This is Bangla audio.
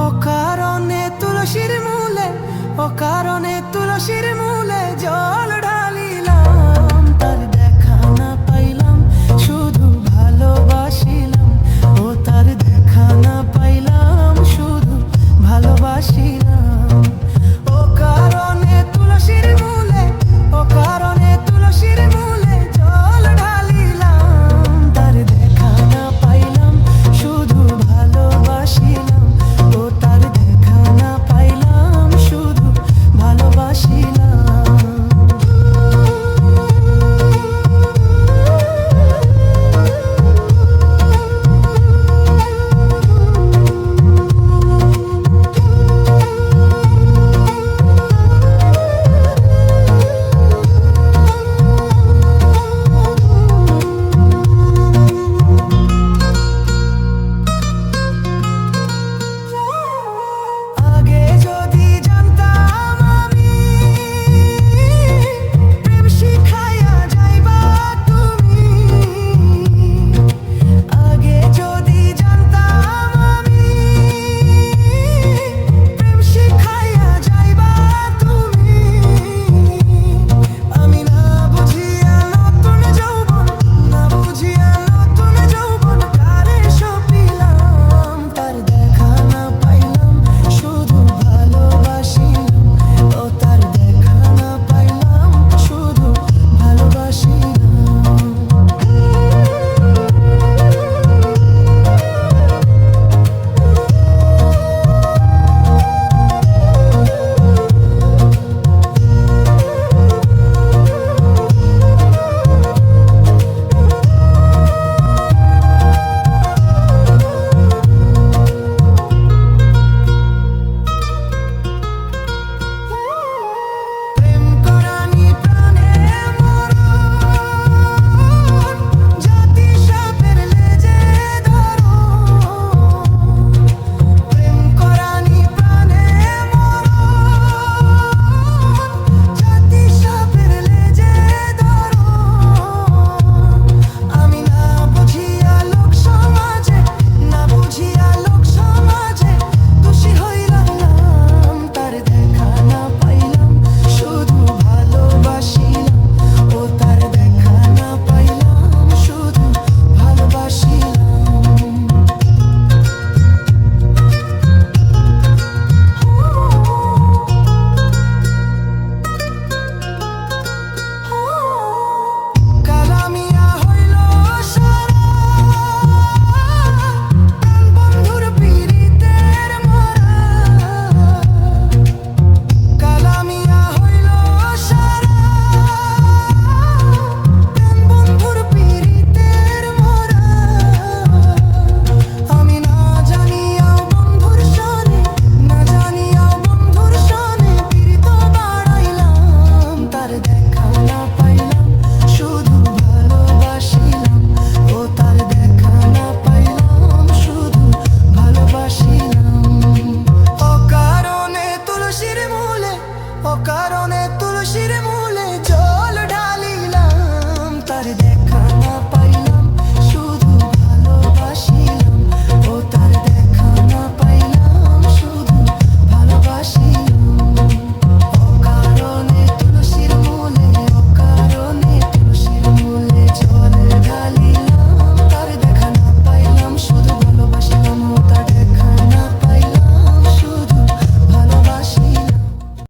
অকারণে তুলসীর মূলে অকারণে তুলসীর মূলে জল O caro ne tulsi de mu